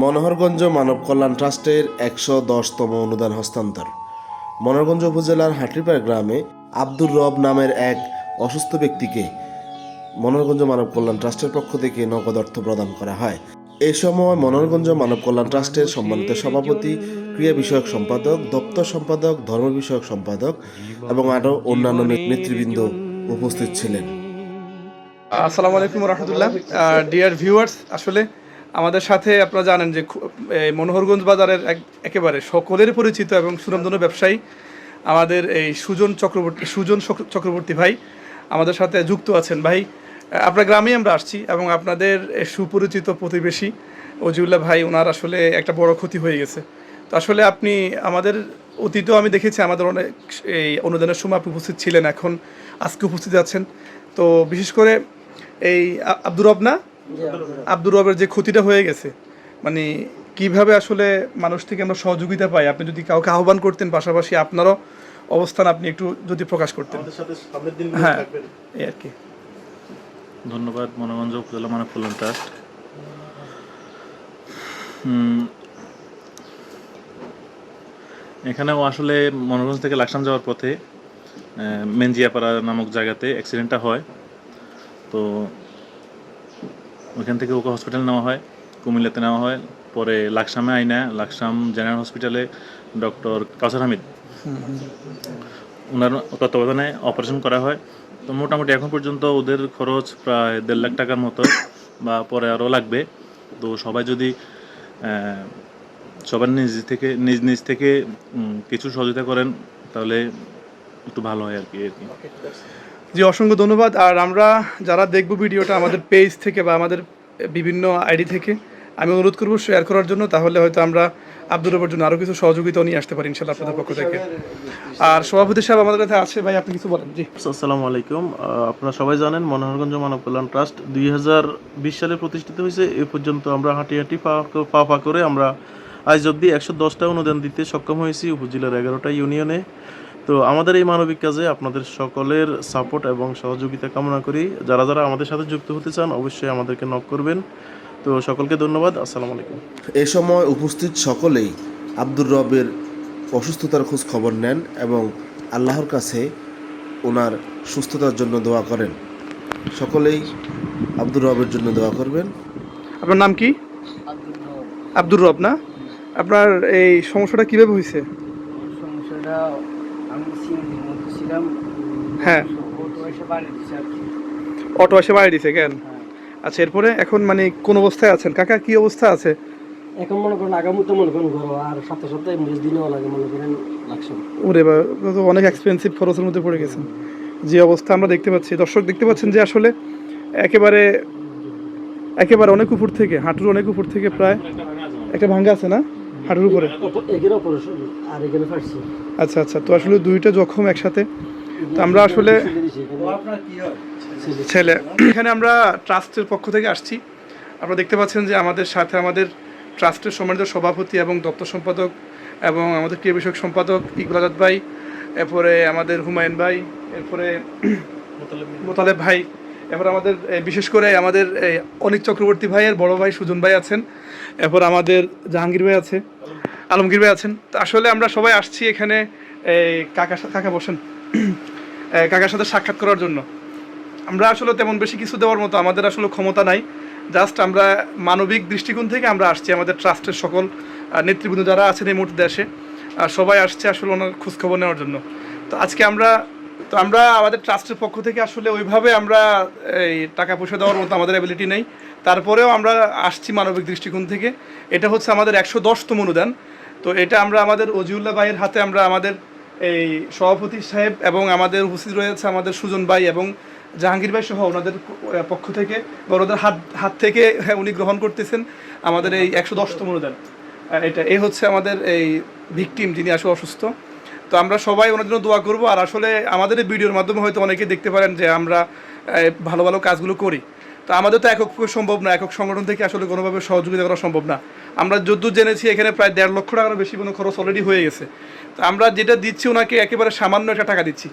মনোহরগঞ্জ মানব কল্যাণ ট্রাস্টের একশো দশতম অনুদান হস্তান্তর। মনোহরগঞ্জ উপজেলার হাটিপাড় গ্রামে আব্দুর রব নামের এক অসুস্থ ব্যক্তিকে মনোহরগঞ্জ মানব কল্যাণ ট্রাস্টের পক্ষ থেকে নগদ অর্থ প্রদান করা হয়। এই সময় মনোহরগঞ্জ মানব কল্যাণ ট্রাস্টের সম্মানিত সভাপতি, ক্রিয়া বিষয়ক সম্পাদক, দপ্তর সম্পাদক, ধর্ম বিষয়ক সম্পাদক এবং আরও অন্যান্য নেতৃবৃন্দ উপস্থিত ছিলেন। আসসালামু আলাইকুম রহমতুল্লাহ। ডিয়ার ভিউয়ার্স আসলে আমাদের সাথে আপনারা জানেন যে মনোহরগঞ্জ বাজারের এক- একেবারে সকলের পরিচিত এবং সুনামধন্য ব্যবসায়ী আমাদের এই সুজন চক্রবর্তী সুজন চক্রবর্তী ভাই আমাদের সাথে যুক্ত আছেন। ভাই, আপনার গ্রামেই আমরা আসছি এবং আপনাদের সুপরিচিত প্রতিবেশী অজিউল্লাহ ভাই, ওনার আসলে একটা বড় ক্ষতি হয়ে গেছে। তো আসলে আপনি আমাদের অতীতেও আমি দেখেছি, আমাদের অনেক এই অনুদানের সময় আপনি উপস্থিত ছিলেন, এখন আজকে উপস্থিত আছেন। তো বিশেষ করে এই আব্দুর রব না আব্দুর রবের যে ক্ষতিটা হয়ে গেছে মানে কীভাবে আসলে মানুষ থেকে আমরা সহযোগিতা পাই? আপনি যদি কাউকে আহ্বান করতেন পাশাপাশি আপনারও অবস্থান আপনি একটু যদি প্রকাশ করতেন। হ্যাঁ এই আর কি। ধন্যবাদ মনোরঞ্জন উপজেলা মানব কল্যাণ ট্রাস্ট এখানেও আসলে মনোরঞ্জ থেকে লাকসাম যাওয়ার পথে আহ, মেঞ্জিয়াপাড়া নামক জায়গাতে অ্যাক্সিডেন্টটা হয়। তো ওইখান থেকে ওকে হসপিটাল নেওয়া হয়, কুমিল্লাতে নেওয়া হয়। পরে লাকসামে আইনা, লাকসাম জেনারেল হসপিটালে ডক্টর কাউসার হামিদ। ওনার তত্ত্বাবধানে অপারেশন করা হয়। তো মোটামুটি এখন পর্যন্ত ওদের খরচ প্রায় দেড় লাখ টাকার মতো, বা পরে আরও লাগবে। তো সবাই যদি সবার নিজ থেকে, নিজ নিজ থেকে কিছু সহযোগিতা করেন, তাহলে একটু ভালো হয় আর কি আর কি। জি, অসংখ্য ধন্যবাদ। আর আমরা যারা দেখব ভিডিওটা আমাদের পেজ থেকে বা আমাদের বিভিন্ন আইডি থেকে, আমি অনুরোধ করব শেয়ার করার জন্য, তাহলে হয়তো আমরা আব্দুর রবের জন্য আরও কিছু সহযোগিতা নিয়ে আসতে পারি ইনশাল্লাহ আপনাদের পক্ষ থেকে। আর সভাপতি সাহেব, আমাদের কাছে আছে ভাই, আপনি কিছু বলেন। জি। আসসালামু আলাইকুম। আপনারা সবাই জানেন মনোহরগঞ্জ মানব কল্যাণ ট্রাস্ট দুই হাজার বিশ সালে প্রতিষ্ঠিত হয়েছে। এ পর্যন্ত আমরা হাঁটি হাঁটি পা পা করে আমরা আজ অব্দি একশো দশটা অনুদান দিতে সক্ষম হয়েছি উপজেলার এগারোটা ইউনিয়নে। তো আমাদের এই মানবিক কাজে আপনাদের সকলের সাপোর্ট এবং সহযোগিতা কামনা করি। যারা যারা আমাদের সাথে যুক্ত হতে চান অবশ্যই আমাদেরকে নক করবেন। তো সকলকে ধন্যবাদ। আসসালামু আলাইকুম। এ সময় উপস্থিত সকলেই আব্দুর রবের অসুস্থতার খোঁজ খবর নেন এবং আল্লাহর কাছে ওনার সুস্থতার জন্য দোয়া করেন। সকলেই আব্দুর রবের জন্য দোয়া করবেন। আপনার নাম কি? আব্দুর রব না? আপনার এই সমস্যাটা কীভাবে হয়েছে? সমস্যাটা আমি সিঙ্গির মধ্যে ছিলাম। হ্যাঁ। অটো এসে বাড়ি দিচ্ছে আর কি। অটো এসে বাড়ি দিছে কেন? আচ্ছা এরপরে এখন মানে কোন অবস্থায় আছেন? কাকা কি অবস্থা আছে? এখন মনে করেন আগামীতে মনে করেন ঘর আর সাথে সাথে এমনি দিনেও লাগে মনে করেন লাগছে। ওরে বা ও তো অনেক এক্সপেন্সিভ খরচের মধ্যে পড়ে গেছেন। যে অবস্থা আমরা দেখতে পাচ্ছি। দর্শক দেখতে পাচ্ছেন যে আসলে একেবারে একেবারে অনেক উপর থেকে হাঁটুর অনেক উপর থেকে প্রায় একটা ভাঙ্গা আছে না? হাঁটুর উপরে? আচ্ছা আচ্ছা তো আসলে দুইটা জখম একসাথে? তো আমরা আসলে ছেলে। এখানে আমরা ট্রাস্টের পক্ষ থেকে আসছি। আপনারা দেখতে পাচ্ছেন যে আমাদের সাথে আমাদের ট্রাস্টের সম্মানিত সভাপতি এবং দপ্তর সম্পাদক এবং আমাদের ক্রিয়া বিষয়ক সম্পাদক ইকবাল আজাদ ভাই এরপরে আমাদের হুমায়ুন ভাই এরপরে মোতালেব ভাই এরপর আমাদের বিশেষ করে আমাদের অনিক চক্রবর্তী ভাইয়ের বড় ভাই সুজন ভাই আছেন। এরপর আমাদের জাহাঙ্গীর ভাই আছে, আলমগীর ভাই আছেন। আসলে আমরা সবাই আসছি এখানে কাকা কাকা বসেন। কাকার সাথে সাক্ষাৎ করার জন্য। আমরা আসলে তেমন বেশি কিছু দেওয়ার মতো আমাদের আসলে ক্ষমতা নাই। জাস্ট আমরা মানবিক দৃষ্টিকোণ থেকে আমরা আসছি আমাদের ট্রাস্টের সকল নেতৃবৃন্দ যারা আছেন এই মুহূর্তে দেশে। সবাই আসছে আসলে ওনার খোঁজখবর নেওয়ার জন্য। তো আজকে আমরা তো আমরা আমাদের ট্রাস্টের পক্ষ থেকে আসলে ওইভাবে আমরা এই টাকা পয়সা দেওয়ার মতো আমাদের অ্যাবিলিটি নেই। তারপরেও আমরা আসছি মানবিক দৃষ্টিকোণ থেকে। এটা হচ্ছে আমাদের একশো দশতম অনুদান। তো এটা আমরা আমাদের অজিউল্লাহ ভাইয়ের হাতে আমরা আমাদের এই সভাপতি সাহেব এবং আমাদের উপস্থিত রয়েছে আমাদের সুজন ভাই এবং জাহাঙ্গীর ভাই সহ ওনাদের পক্ষ থেকে বা ওনাদের হাত হাত থেকে উনি গ্রহণ করতেছেন আমাদের এই একশো দশতম অনুদান। এটা, এ হচ্ছে আমাদের এই ভিকটিম যিনি আসলে অসুস্থ। তো আমরা সবাই ওনার জন্য দোয়া করব। আর আসলে আমাদের ভিডিওর মাধ্যমে হয়তো অনেকে দেখতে পারেন যে আমরা ভালো ভালো কাজগুলো করি। তো আমাদের তো একক সম্ভব না, একক সংগঠন থেকে আসলে কোনোভাবে সহযোগিতা করা সম্ভব না। আমরা যদ্দূর জেনেছি এখানে প্রায় দেড় লক্ষ টাকারও বেশি কোনো খরচ অলরেডি হয়ে গেছে। তো আমরা যেটা দিচ্ছি ওনাকে একেবারে সামান্য একটা টাকা দিচ্ছি।